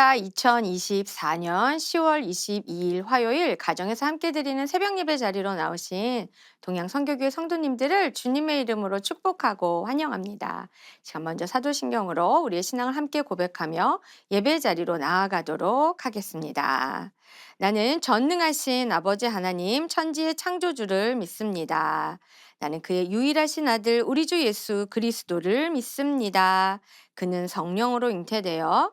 할렐루야 2024년 10월 22일 화요일 가정에서 함께 드리는 새벽 예배 자리로 나오신 동양 선교교회 성도님들을 주님의 이름으로 축복하고 환영합니다. 시간 먼저 사도신경으로 우리의 신앙을 함께 고백하며 예배 자리로 나아가도록 하겠습니다. 나는 전능하신 아버지 하나님 천지의 창조주를 믿습니다. 나는 그의 유일하신 아들 우리 주 예수 그리스도를 믿습니다. 그는 성령으로 잉태되어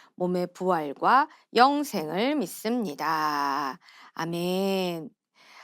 몸의 부활과 영생을 믿습니다. 아멘.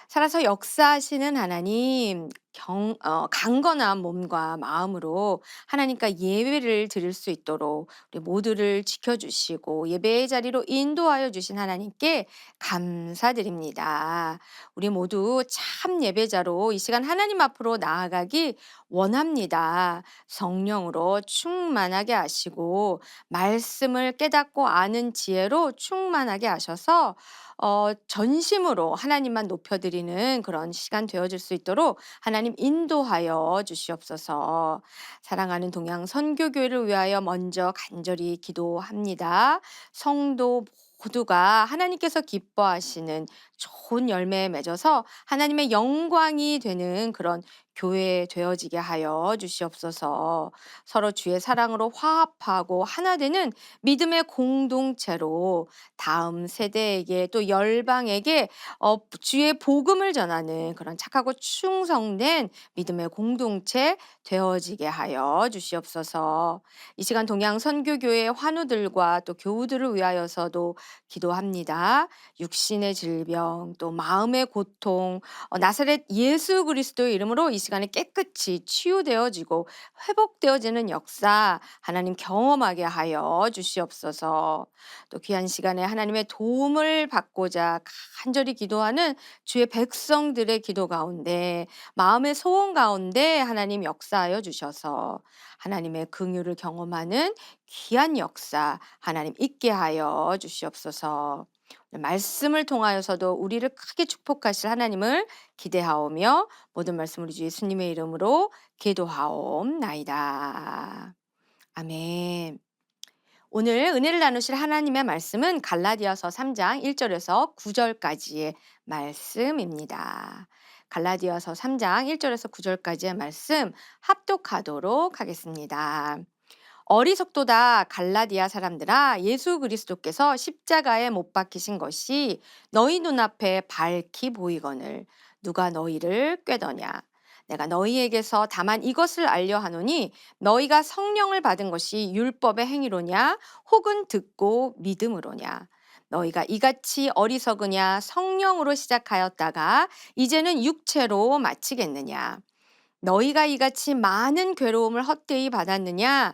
살아서 역사하시는 하나님, 경, 어, 강건한 몸과 마음으로 하나님과 예배를 드릴 수 있도록 우리 모두를 지켜주시고 예배의 자리로 인도하여 주신 하나님께 감사드립니다. 우리 모두 참 예배자로 이 시간 하나님 앞으로 나아가기 원합니다. 성령으로 충만하게 하시고 말씀을 깨닫고 아는 지혜로 충만하게 하셔서 어, 전심으로 하나님만 높여드리는 그런 시간 되어질 수 있도록 하나님 인도하여 주시옵소서. 사랑하는 동양 선교교회를 위하여 먼저 간절히 기도합니다. 성도 모두가 하나님께서 기뻐하시는 좋은 열매에 맺어서 하나님의 영광이 되는 그런 교회 되어지게 하여 주시옵소서. 서로 주의 사랑으로 화합하고 하나 되는 믿음의 공동체로 다음 세대에게 또 열방에게 어, 주의 복음을 전하는 그런 착하고 충성된 믿음의 공동체 되어지게 하여 주시옵소서. 이 시간 동양 선교교회 환우들과 또 교우들을 위하여서도 기도합니다. 육신의 질병 또 마음의 고통 어, 나사렛 예수 그리스도의 이름으로 이 시간에 깨끗이 치유되어지고 회복되어지는 역사 하나님 경험하게 하여 주시옵소서. 또 귀한 시간에 하나님의 도움을 받고자 간절히 기도하는 주의 백성들의 기도 가운데 마음의 소원 가운데 하나님 역사하여 주셔서 하나님의 긍휼을 경험하는 귀한 역사 하나님 있게 하여 주시옵소서. 말씀을 통하여서도 우리를 크게 축복하실 하나님을 기대하오며 모든 말씀 우리 주 예수님의 이름으로 기도하옵나이다. 아멘. 오늘 은혜를 나누실 하나님의 말씀은 갈라디아서 3장 1절에서 9절까지의 말씀입니다. 갈라디아서 3장 1절에서 9절까지의 말씀 합독하도록 하겠습니다. 어리석도다 갈라디아 사람들아 예수 그리스도께서 십자가에 못 박히신 것이 너희 눈앞에 밝히 보이거늘 누가 너희를 꾀더냐? 내가 너희에게서 다만 이것을 알려 하노니 너희가 성령을 받은 것이 율법의 행위로냐? 혹은 듣고 믿음으로냐? 너희가 이같이 어리석으냐? 성령으로 시작하였다가 이제는 육체로 마치겠느냐? 너희가 이같이 많은 괴로움을 헛되이 받았느냐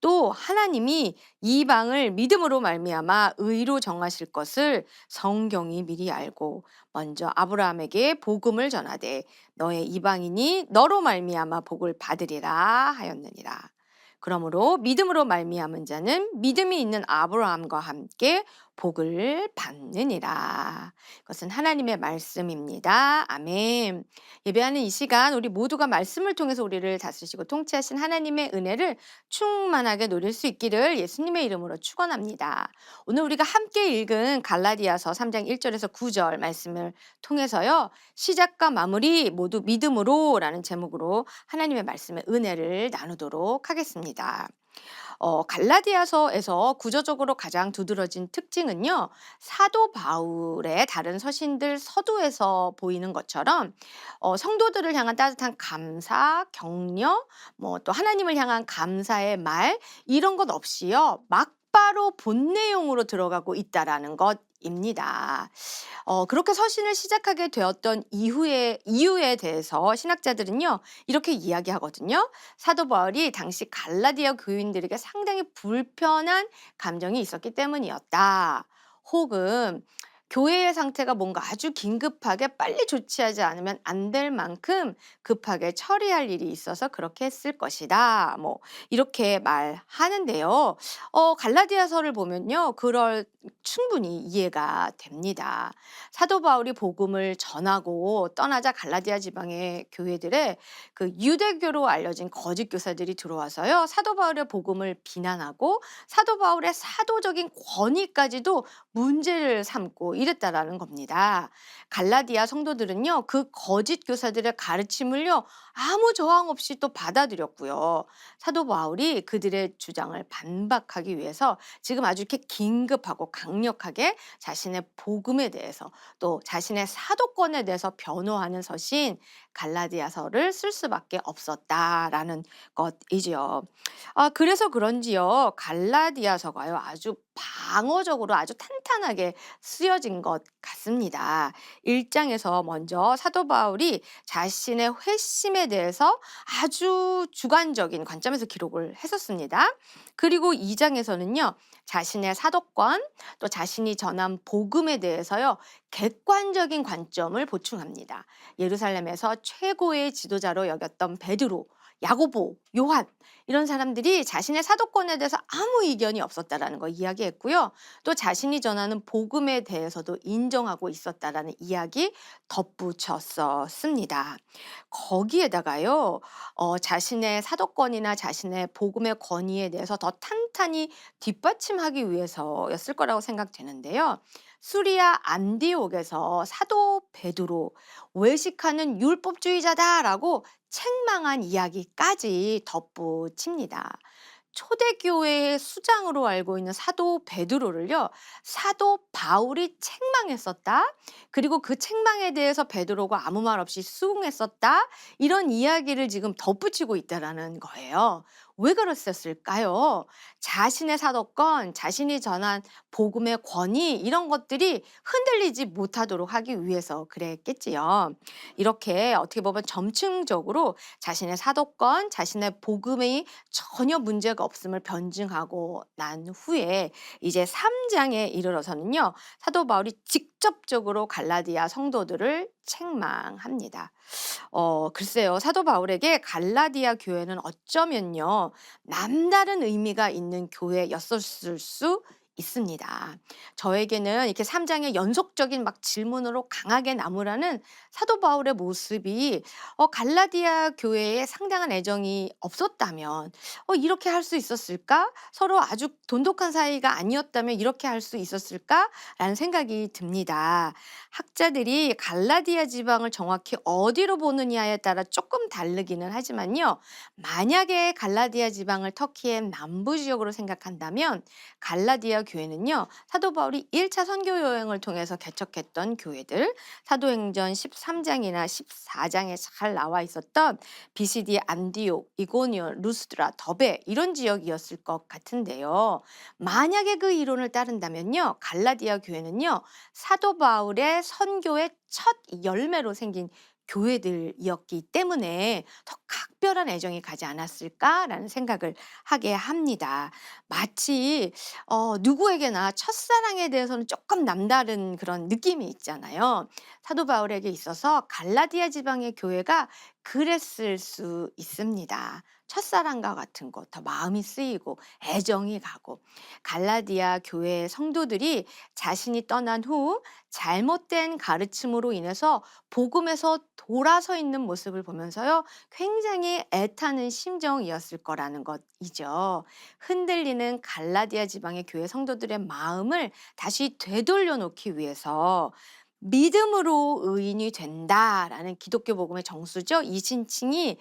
또 하나님이 이방을 믿음으로 말미암아 의로 정하실 것을 성경이 미리 알고 먼저 아브라함에게 복음을 전하되 너의 이방인이 너로 말미암아 복을 받으리라 하였느니라. 그러므로 믿음으로 말미암은 자는 믿음이 있는 아브라함과 함께 복을 받느니라. 그것은 하나님의 말씀입니다. 아멘. 예배하는 이 시간 우리 모두가 말씀을 통해서 우리를 다스리시고 통치하신 하나님의 은혜를 충만하게 누릴 수 있기를 예수님의 이름으로 축원합니다. 오늘 우리가 함께 읽은 갈라디아서 3장 1절에서 9절 말씀을 통해서요. 시작과 마무리 모두 믿음으로라는 제목으로 하나님의 말씀의 은혜를 나누도록 하겠습니다. 어, 갈라디아서에서 구조적으로 가장 두드러진 특징은요, 사도 바울의 다른 서신들 서두에서 보이는 것처럼 어, 성도들을 향한 따뜻한 감사, 격려, 뭐 또 하나님을 향한 감사의 말 이런 것 없이요, 막 바로 본 내용으로 들어가고 있다라는 것 입니다. 어, 그렇게 서신을 시작하게 되었던 이후에, 이유에 대해서 신학자들은요, 이렇게 이야기하거든요. 사도 바울이 당시 갈라디아 교인들에게 상당히 불편한 감정이 있었기 때문이었다. 혹은 교회의 상태가 뭔가 아주 긴급하게 빨리 조치하지 않으면 안 될 만큼 급하게 처리할 일이 있어서 그렇게 했을 것이다. 뭐 이렇게 말하는데요. 어, 갈라디아서를 보면요. 그럴 충분히 이해가 됩니다. 사도 바울이 복음을 전하고 떠나자 갈라디아 지방의 교회들에 그 유대교로 알려진 거짓 교사들이 들어와서요. 사도 바울의 복음을 비난하고 사도 바울의 사도적인 권위까지도 문제를 삼고 이랬다라는 겁니다. 갈라디아 성도들은요. 그 거짓 교사들의 가르침을요. 아무 저항 없이 또 받아들였고요. 사도 바울이 그들의 주장을 반박하기 위해서 지금 아주 이렇게 긴급하고 강력하게 자신의 복음에 대해서 또 자신의 사도권에 대해서 변호하는 서신 갈라디아서를 쓸 수밖에 없었다라는 것이지요. 아, 그래서 그런지요. 갈라디아서가요. 아주 방어적으로 아주 탄탄하게 쓰여진 것 같습니다. 1장에서 먼저 사도 바울이 자신의 회심에 대해서 아주 주관적인 관점에서 기록을 했었습니다. 그리고 2장에서는요. 자신의 사도권 또 자신이 전한 복음에 대해서요. 객관적인 관점을 보충합니다. 예루살렘에서 최고의 지도자로 여겼던 베드로, 야고보, 요한 이런 사람들이 자신의 사도권에 대해서 아무 이견이 없었다라는 거 이야기했고요. 또 자신이 전하는 복음에 대해서도 인정하고 있었다라는 이야기 덧붙였었습니다. 거기에다가요, 어, 자신의 사도권이나 자신의 복음의 권위에 대해서 더 탄탄히 뒷받침하기 위해서였을 거라고 생각되는데요. 수리아 안디옥에서 사도 베드로 외식하는 율법주의자다라고 책망한 이야기까지 덧붙입니다. 초대교회의 수장으로 알고 있는 사도 베드로를요, 사도 바울이 책망했었다. 그리고 그 책망에 대해서 베드로가 아무 말 없이 수긍했었다. 이런 이야기를 지금 덧붙이고 있다라는 거예요. 왜 그랬었을까요? 자신의 사도권, 자신이 전한 복음의 권위 이런 것들이 흔들리지 못하도록 하기 위해서 그랬겠지요. 이렇게 어떻게 보면 점층적으로 자신의 사도권, 자신의 복음이 전혀 문제가 없음을 변증하고 난 후에 이제 3장에 이르러서는요. 사도 바울이 직접적으로 갈라디아 성도들을 책망합니다. 어, 글쎄요. 사도 바울에게 갈라디아 교회는 어쩌면요. 남다른 의미가 있는 교회였었을 수 있습니다. 저에게는 이렇게 3장의 연속적인 막 질문으로 강하게 나무라는 사도 바울의 모습이 어, 갈라디아 교회에 상당한 애정이 없었다면 어, 이렇게 할 수 있었을까? 서로 아주 돈독한 사이가 아니었다면 이렇게 할 수 있었을까? 라는 생각이 듭니다. 학자들이 갈라디아 지방을 정확히 어디로 보느냐에 따라 조금 다르기는 하지만요. 만약에 갈라디아 지방을 터키의 남부 지역으로 생각한다면 갈라디아 교회는요. 사도 바울이 1차 선교 여행을 통해서 개척했던 교회들 사도행전 13장이나 14장에 잘 나와 있었던 비시디 안디옥, 이고니온, 루스드라, 더베 이런 지역이었을 것 같은데요. 만약에 그 이론을 따른다면요. 갈라디아 교회는요. 사도 바울의 선교의 첫 열매로 생긴 교회들이었기 때문에 더 각 별한 애정이 가지 않았을까라는 생각을 하게 합니다. 마치 어, 누구에게나 첫사랑에 대해서는 조금 남다른 그런 느낌이 있잖아요. 사도 바울에게 있어서 갈라디아 지방의 교회가 그랬을 수 있습니다. 첫사랑과 같은 것, 더 마음이 쓰이고 애정이 가고 갈라디아 교회의 성도들이 자신이 떠난 후 잘못된 가르침으로 인해서 복음에서 돌아서 있는 모습을 보면서요 굉장히 애타는 심정이었을 거라는 것이죠. 흔들리는 갈라디아 지방의 교회 성도들의 마음을 다시 되돌려 놓기 위해서 믿음으로 의인이 된다라는 기독교 복음의 정수죠. 이 신칭이에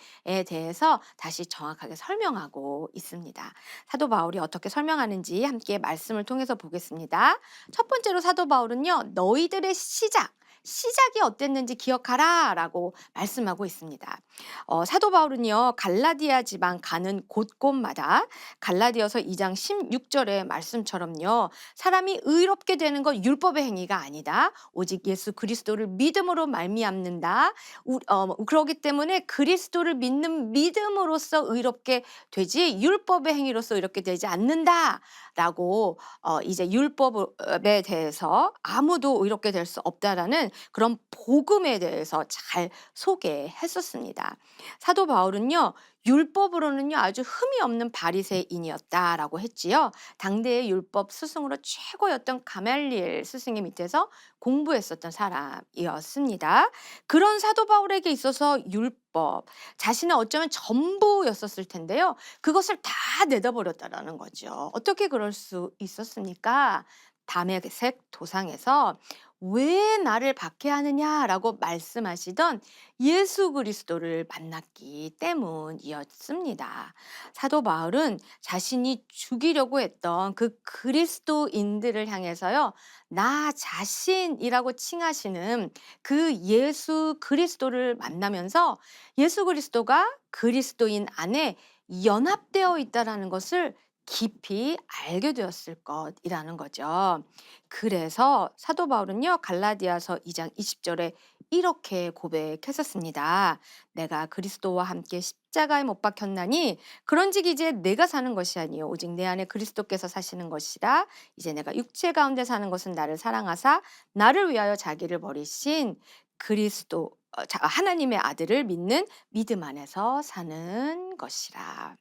대해서 다시 정확하게 설명하고 있습니다. 사도 바울이 어떻게 설명하는지 함께 말씀을 통해서 보겠습니다. 첫 번째로 사도 바울은요, 너희들의 시작, 시작이 어땠는지 기억하라 라고 말씀하고 있습니다. 어, 사도 바울은요 갈라디아 지방 가는 곳곳마다 갈라디아서 2장 16절의 말씀처럼요 사람이 의롭게 되는 건 율법의 행위가 아니다. 오직 예수 그리스도를 믿음으로 말미암는다. 우- 어, 그렇기 때문에 그리스도를 믿는 믿음으로써 의롭게 되지 율법의 행위로서 의롭게 되지 않는다 라고 어, 이제 율법에 대해서 아무도 의롭게 될 수 없다라는 그런 복음에 대해서 잘 소개했었습니다. 사도 바울은요. 율법으로는요 아주 흠이 없는 바리새인이었다라고 했지요. 당대의 율법 스승으로 최고였던 가말리엘 스승의 밑에서 공부했었던 사람이었습니다. 그런 사도 바울에게 있어서 율법 자신은 어쩌면 전부였었을 텐데요. 그것을 다 내다버렸다라는 거죠. 어떻게 그럴 수 있었습니까? 담에색 도상에서 왜 나를 박해하느냐라고 말씀하시던 예수 그리스도를 만났기 때문이었습니다. 사도 바울은 자신이 죽이려고 했던 그 그리스도인들을 향해서요, 나 자신이라고 칭하시는 그 예수 그리스도를 만나면서 예수 그리스도가 그리스도인 안에 연합되어 있다라는 것을 깊이 알게 되었을 것이라는 거죠. 그래서 사도 바울은요, 갈라디아서 2장 20절에 이렇게 고백했었습니다. 내가 그리스도와 함께 십자가에 못 박혔나니 그런즉 이제 내가 사는 것이 아니요 오직 내 안에 그리스도께서 사시는 것이라 이제 내가 육체 가운데 사는 것은 나를 사랑하사 나를 위하여 자기를 버리신 그리스도 하나님의 아들을 믿는 믿음 안에서 사는 것이라.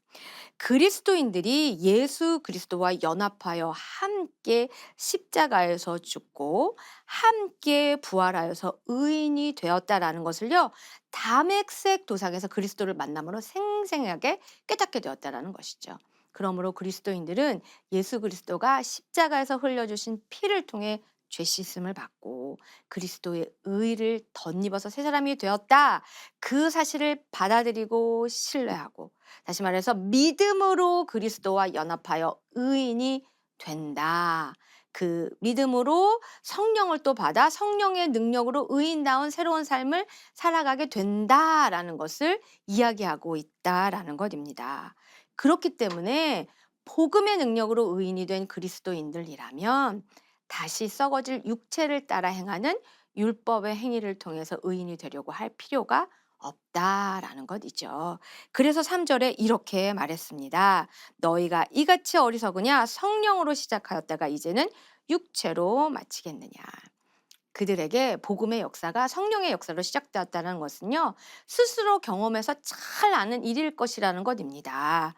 그리스도인들이 예수 그리스도와 연합하여 함께 십자가에서 죽고 함께 부활하여서 의인이 되었다라는 것을요. 담액색 도상에서 그리스도를 만남으로 생생하게 깨닫게 되었다라는 것이죠. 그러므로 그리스도인들은 예수 그리스도가 십자가에서 흘려주신 피를 통해 죄 씻음을 받고 그리스도의 의를 덧입어서 새 사람이 되었다. 그 사실을 받아들이고 신뢰하고 다시 말해서 믿음으로 그리스도와 연합하여 의인이 된다. 그 믿음으로 성령을 또 받아 성령의 능력으로 의인다운 새로운 삶을 살아가게 된다라는 것을 이야기하고 있다라는 것입니다. 그렇기 때문에 복음의 능력으로 의인이 된 그리스도인들이라면 다시 썩어질 육체를 따라 행하는 율법의 행위를 통해서 의인이 되려고 할 필요가 없다라는 것이죠. 그래서 3절에 이렇게 말했습니다. 너희가 이같이 어리석으냐 성령으로 시작하였다가 이제는 육체로 마치겠느냐. 그들에게 복음의 역사가 성령의 역사로 시작되었다는 것은요, 스스로 경험해서 잘 아는 일일 것이라는 것입니다.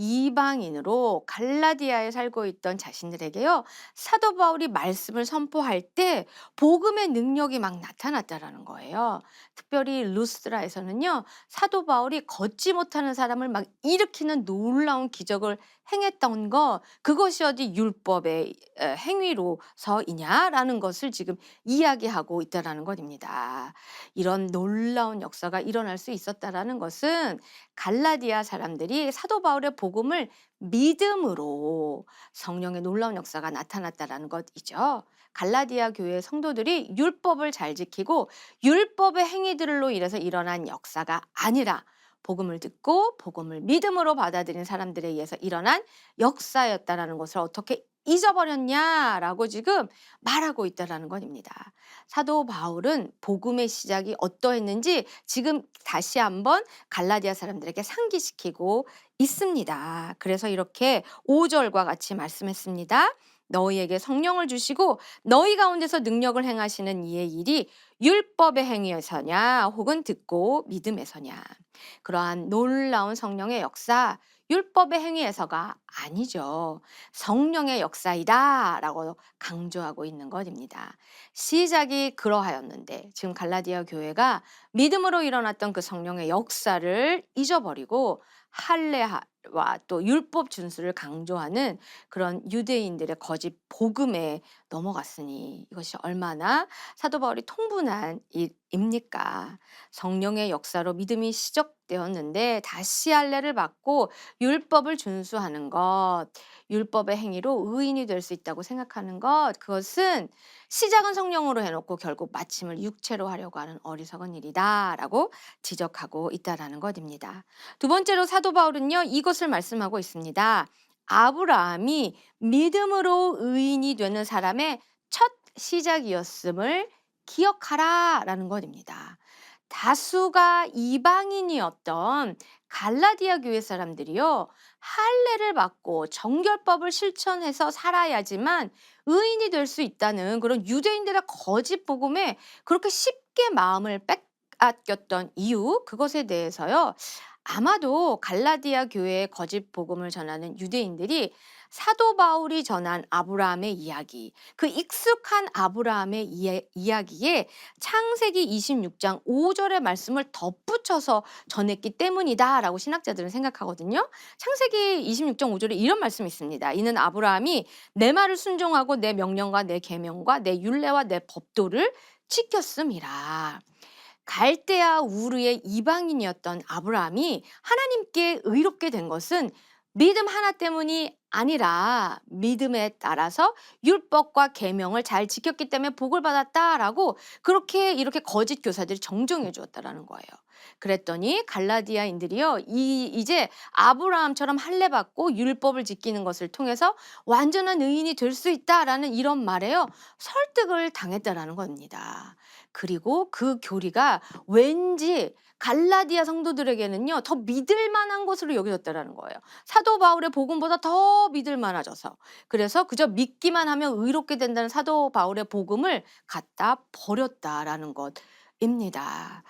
이방인으로 갈라디아에 살고 있던 자신들에게요, 사도 바울이 말씀을 선포할 때 복음의 능력이 막 나타났다라는 거예요. 특별히 루스드라에서는요, 사도 바울이 걷지 못하는 사람을 막 일으키는 놀라운 기적을 행했던 거, 그것이 어디 율법의 에, 행위로서이냐라는 것을 지금 이야기하고 있다라는 것입니다. 이런 놀라운 역사가 일어날 수 있었다라는 것은 갈라디아 사람들이 사도 바울의 복음을 믿음으로 성령의 놀라운 역사가 나타났다라는 것이죠. 갈라디아 교회 성도들이 율법을 잘 지키고 율법의 행위들로 인해서 일어난 역사가 아니라 복음을 듣고 복음을 믿음으로 받아들인 사람들에 의해서 일어난 역사였다라는 것을 어떻게 잊어버렸냐라고 지금 말하고 있다라는 것입니다. 사도 바울은 복음의 시작이 어떠했는지 지금 다시 한번 갈라디아 사람들에게 상기시키고 있습니다. 그래서 이렇게 5절과 같이 말씀했습니다. 너희에게 성령을 주시고 너희 가운데서 능력을 행하시는 이의 일이 율법의 행위에서냐 혹은 듣고 믿음에서냐. 그러한 놀라운 성령의 역사 율법의 행위에서가 아니죠. 성령의 역사이다 라고 강조하고 있는 것입니다. 시작이 그러하였는데 지금 갈라디아 교회가 믿음으로 일어났던 그 성령의 역사를 잊어버리고 할례 와 또 율법 준수를 강조하는 그런 유대인들의 거짓 복음에 넘어갔으니 이것이 얼마나 사도 바울이 통분한 일 입니까? 성령의 역사로 믿음이 시작되었는데 다시 할례를 받고 율법을 준수하는 것, 율법의 행위로 의인이 될 수 있다고 생각하는 것, 그것은 시작은 성령으로 해놓고 결국 마침을 육체로 하려고 하는 어리석은 일이다라고 지적하고 있다라는 것입니다. 두 번째로 사도 바울은요, 이것을 말씀하고 있습니다. 아브라함이 믿음으로 의인이 되는 사람의 첫 시작이었음을 기억하라 라는 것입니다. 다수가 이방인이었던 갈라디아 교회 사람들이요. 할례를 받고 정결법을 실천해서 살아야지만 의인이 될 수 있다는 그런 유대인들의 거짓 복음에 그렇게 쉽게 마음을 빼앗겼던 이유 그것에 대해서요. 아마도 갈라디아 교회의 거짓 복음을 전하는 유대인들이 사도 바울이 전한 아브라함의 이야기, 그 익숙한 아브라함의 이야, 이야기에 창세기 26장 5절의 말씀을 덧붙여서 전했기 때문이다라고 신학자들은 생각하거든요. 창세기 26장 5절에 이런 말씀이 있습니다. 이는 아브라함이 내 말을 순종하고 내 명령과 내 계명과 내 율례와 내 법도를 지켰음이라. 갈대아 우르의 이방인이었던 아브라함이 하나님께 의롭게 된 것은 믿음 하나 때문이 아니라 믿음에 따라서 율법과 계명을 잘 지켰기 때문에 복을 받았다라고 그렇게 이렇게 거짓 교사들이 정정해 주었다라는 거예요. 그랬더니 갈라디아인들이요. 이 이제 아브라함처럼 할례 받고 율법을 지키는 것을 통해서 완전한 의인이 될 수 있다라는 이런 말에요. 설득을 당했다라는 겁니다. 그리고 그 교리가 왠지 갈라디아 성도들에게는요 더 믿을 만한 것으로 여겨졌다라는 거예요. 사도 바울의 복음보다 더 믿을 만해져서 그래서 그저 믿기만 하면 의롭게 된다는 사도 바울의 복음을 갖다 버렸다라는 것 입니다.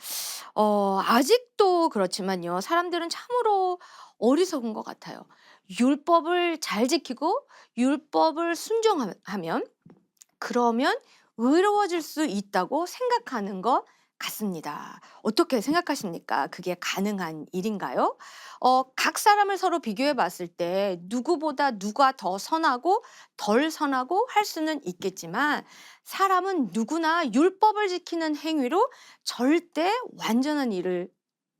어, 아직도 그렇지만요 사람들은 참으로 어리석은 것 같아요. 율법을 잘 지키고 율법을 순종하면 그러면 의로워질 수 있다고 생각하는 것 같습니다. 어떻게 생각하십니까? 그게 가능한 일인가요? 어, 각 사람을 서로 비교해 봤을 때 누구보다 누가 더 선하고 덜 선하고 할 수는 있겠지만 사람은 누구나 율법을 지키는 행위로 절대 완전한 일을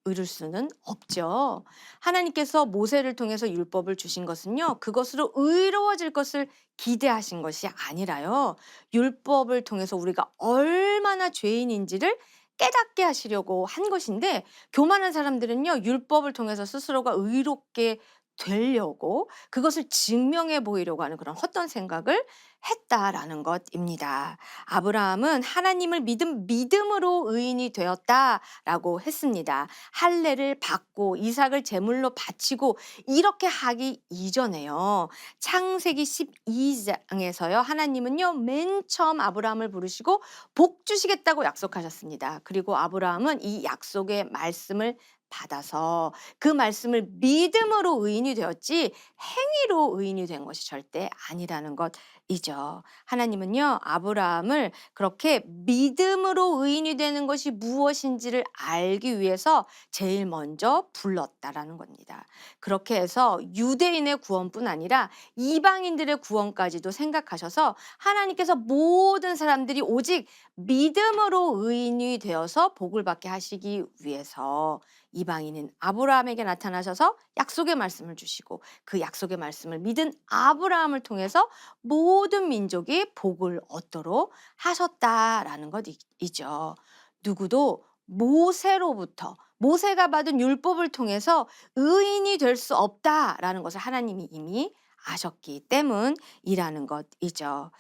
이룰 수는 없죠. 하나님께서 모세를 통해서 율법을 주신 것은요, 그것으로 의로워질 것을 기대하신 것이 아니라요, 율법을 통해서 우리가 얼마나 죄인인지를 깨닫게 하시려고 한 것인데, 교만한 사람들은요, 율법을 통해서 스스로가 의롭게 되려고 그것을 증명해 보이려고 하는 그런 헛된 생각을 했다라는 것입니다. 아브라함은 하나님을 믿음 믿음으로 의인이 되었다라고 했습니다. 할례를 받고 이삭을 제물로 바치고 이렇게 하기 이전에요. 창세기 12장에서요. 하나님은요. 맨 처음 아브라함을 부르시고 복 주시겠다고 약속하셨습니다. 그리고 아브라함은 이 약속의 말씀을 받아서 그 말씀을 믿음으로 의인이 되었지 행위로 의인이 된 것이 절대 아니라는 것이죠. 하나님은요, 아브라함을 그렇게 믿음으로 의인이 되는 것이 무엇인지를 알기 위해서 제일 먼저 불렀다라는 겁니다. 그렇게 해서 유대인의 구원뿐 아니라 이방인들의 구원까지도 생각하셔서 하나님께서 모든 사람들이 오직 믿음으로 의인이 되어서 복을 받게 하시기 위해서 이방인인 아브라함에게 나타나셔서 약속의 말씀을 주시고 그 약속의 말씀을 믿은 아브라함을 통해서 모든 민족이 복을 얻도록 하셨다라는 것이죠. 누구도 모세로부터 모세가 받은 율법을 통해서 의인이 될 수 없다라는 것을 하나님이 이미 아셨기 때문이라는 것이죠.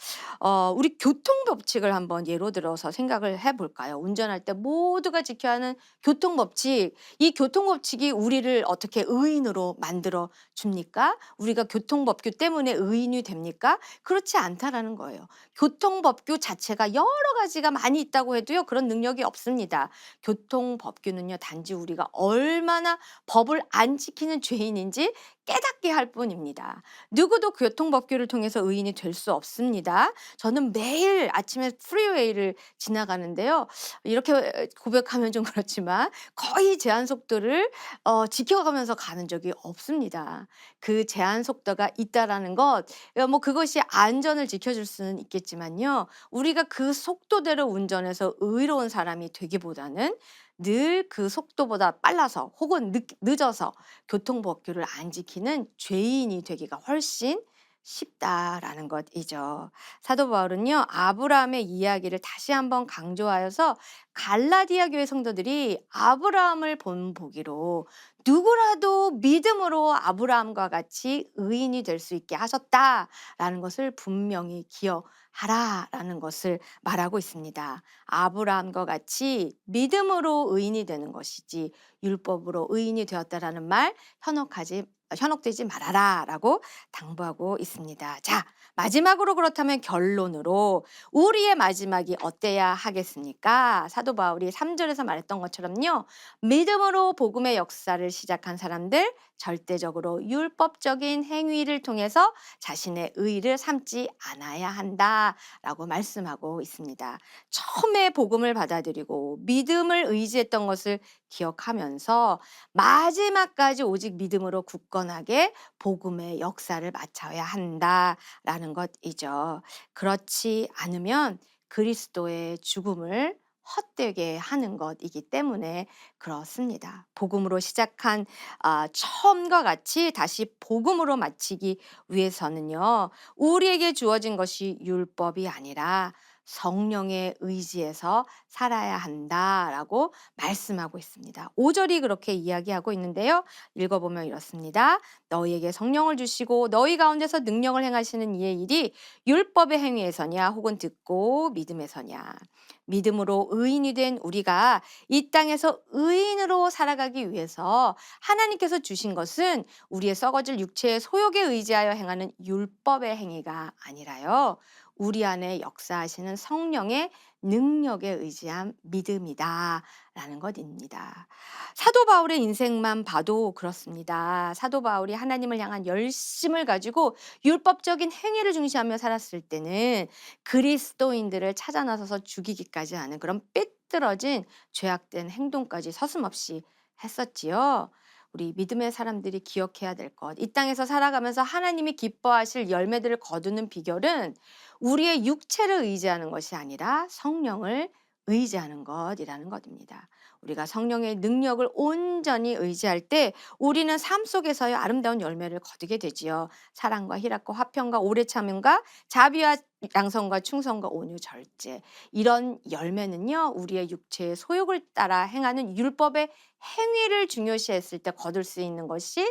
어, 우리 교통 법칙을 한번 예로 들어서 생각을 해볼까요? 운전할 때 모두가 지켜야 하는 교통 법칙. 이 교통 법칙이 우리를 어떻게 의인으로 만들어 줍니까? 우리가 교통 법규 때문에 의인이 됩니까? 그렇지 않다라는 거예요. 교통 법규 자체가 여러 가지가 많이 있다고 해도요, 그런 능력이 없습니다. 교통 법규는요, 단지 우리가 얼마나 법을 안 지키는 죄인인지 깨닫게 할 뿐입니다. 누구도 교통법규를 통해서 의인이 될 수 없습니다. 저는 매일 아침에 프리웨이를 지나가는데요. 이렇게 고백하면 좀 그렇지만 거의 제한 속도를 어 지켜가면서 가는 적이 없습니다. 그 제한 속도가 있다라는 것어뭐 그것이 안전을 지켜줄 수는 있겠지만요. 우리가 그 속도대로 운전해서 의로운 사람이 되기보다는 늘 그 속도보다 빨라서 혹은 늦 늦어서 교통법규를 안 지키는 죄인이 되기가 훨씬 쉽다라는 것이죠. 사도 바울은요. 아브라함의 이야기를 다시 한번 강조하여서 갈라디아 교회 성도들이 아브라함을 본 보기로 누구라도 믿음으로 아브라함과 같이 의인이 될 수 있게 하셨다라는 것을 분명히 기억하라라는 것을 말하고 있습니다. 아브라함과 같이 믿음으로 의인이 되는 것이지 율법으로 의인이 되었다라는 말 현혹하지 현혹되지 말아라 라고 당부하고 있습니다. 자, 마지막으로 그렇다면 결론으로 우리의 마지막이 어때야 하겠습니까? 사도 바울이 3절에서 말했던 것처럼요. 믿음으로 복음의 역사를 시작한 사람들 절대적으로 율법적인 행위를 통해서 자신의 의를 삼지 않아야 한다라고 말씀하고 있습니다. 처음에 복음을 받아들이고 믿음을 의지했던 것을 기억하면서 마지막까지 오직 믿음으로 굳건하게 복음의 역사를 마쳐야 한다라는 것이죠. 그렇지 않으면 그리스도의 죽음을 헛되게 하는 것이기 때문에 그렇습니다. 복음으로 시작한 아, 처음과 같이 다시 복음으로 마치기 위해서는요, 우리에게 주어진 것이 율법이 아니라 성령의 의지에서 살아야 한다라고 말씀하고 있습니다. 5절이 그렇게 이야기하고 있는데요. 읽어보면 이렇습니다. 너희에게 성령을 주시고 너희 가운데서 능력을 행하시는 이의 일이 율법의 행위에서냐 혹은 듣고 믿음에서냐. 믿음으로 의인이 된 우리가 이 땅에서 의인으로 살아가기 위해서 하나님께서 주신 것은 우리의 썩어질 육체의 소욕에 의지하여 행하는 율법의 행위가 아니라요. 우리 안에 역사하시는 성령의 능력에 의지한 믿음이다. 라는 것입니다. 사도 바울의 인생만 봐도 그렇습니다. 사도 바울이 하나님을 향한 열심을 가지고 율법적인 행위를 중시하며 살았을 때는 그리스도인들을 찾아 나서서 죽이기까지 하는 그런 삐뚤어진 죄악된 행동까지 서슴없이 했었지요. 우리 믿음의 사람들이 기억해야 될 것. 이 땅에서 살아가면서 하나님이 기뻐하실 열매들을 거두는 비결은 우리의 육체를 의지하는 것이 아니라 성령을 의지하는 것이라는 것입니다. 우리가 성령의 능력을 온전히 의지할 때 우리는 삶 속에서의 아름다운 열매를 거두게 되지요. 사랑과 희락과 화평과 오래 참음과 자비와 양성과 충성과 온유 절제 이런 열매는요 우리의 육체의 소욕을 따라 행하는 율법의 행위를 중요시했을 때 거둘 수 있는 것이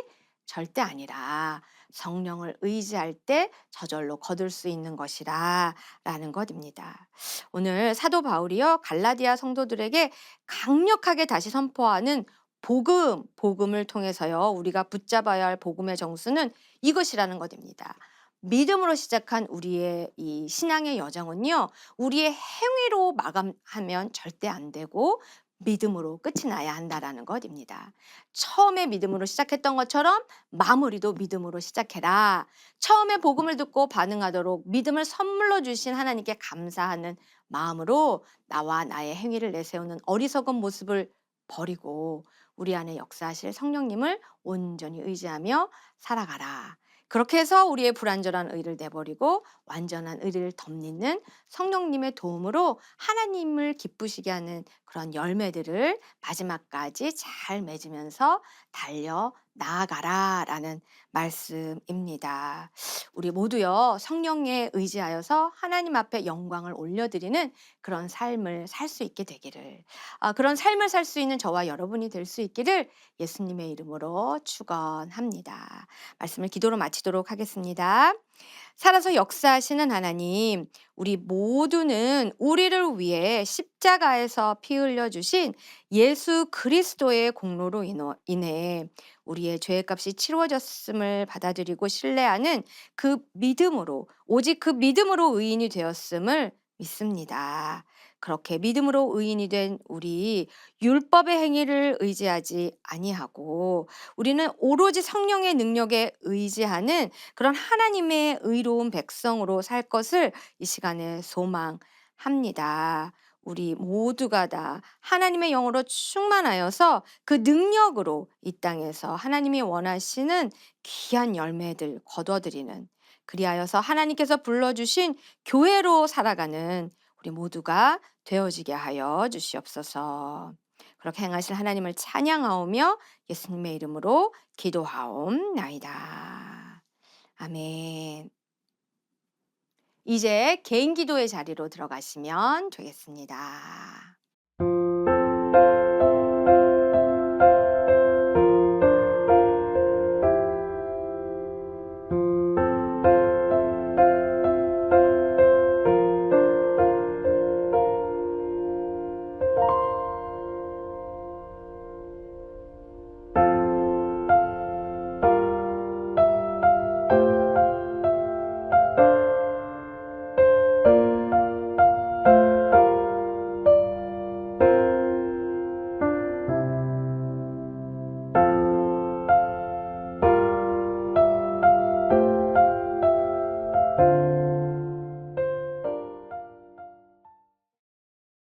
절대 아니라 성령을 의지할 때 저절로 거둘 수 있는 것이라 라는 것입니다. 오늘 사도 바울이요 갈라디아 성도들에게 강력하게 다시 선포하는 복음, 복음을 통해서요 우리가 붙잡아야 할 복음의 정수는 이것이라는 것입니다. 믿음으로 시작한 우리의 이 신앙의 여정은요, 우리의 행위로 마감하면 절대 안 되고, 믿음으로 끝이 나야 한다라는 것입니다. 처음에 믿음으로 시작했던 것처럼 마무리도 믿음으로 시작해라. 처음에 복음을 듣고 반응하도록 믿음을 선물로 주신 하나님께 감사하는 마음으로 나와 나의 행위를 내세우는 어리석은 모습을 버리고 우리 안에 역사하실 성령님을 온전히 의지하며 살아가라. 그렇게 해서 우리의 불완전한 의를 내버리고 완전한 의를 덧입는 성령님의 도움으로 하나님을 기쁘시게 하는 그런 열매들을 마지막까지 잘 맺으면서 달려 나아가라 라는 말씀입니다. 우리 모두요 성령에 의지하여서 하나님 앞에 영광을 올려드리는 그런 삶을 살 수 있게 되기를 아, 그런 삶을 살 수 있는 저와 여러분이 될 수 있기를 예수님의 이름으로 축원합니다. 말씀을 기도로 마치도록 하겠습니다. 살아서 역사하시는 하나님, 우리 모두는 우리를 위해 십자가에서 피 흘려 주신 예수 그리스도의 공로로 인해 우리의 죄값이 치루어졌음을 받아들이고 신뢰하는 그 믿음으로 오직 그 믿음으로 의인이 되었음을 믿습니다. 그렇게 믿음으로 의인이 된 우리 율법의 행위를 의지하지 아니하고 우리는 오로지 성령의 능력에 의지하는 그런 하나님의 의로운 백성으로 살 것을 이 시간에 소망합니다. 우리 모두가 다 하나님의 영으로 충만하여서 그 능력으로 이 땅에서 하나님이 원하시는 귀한 열매들 거둬들이는 그리하여서 하나님께서 불러주신 교회로 살아가는 우리 모두가 되어지게 하여 주시옵소서. 그렇게 행하실 하나님을 찬양하오며 예수님의 이름으로 기도하옵나이다. 아멘. 이제 개인 기도의 자리로 들어가시면 되겠습니다.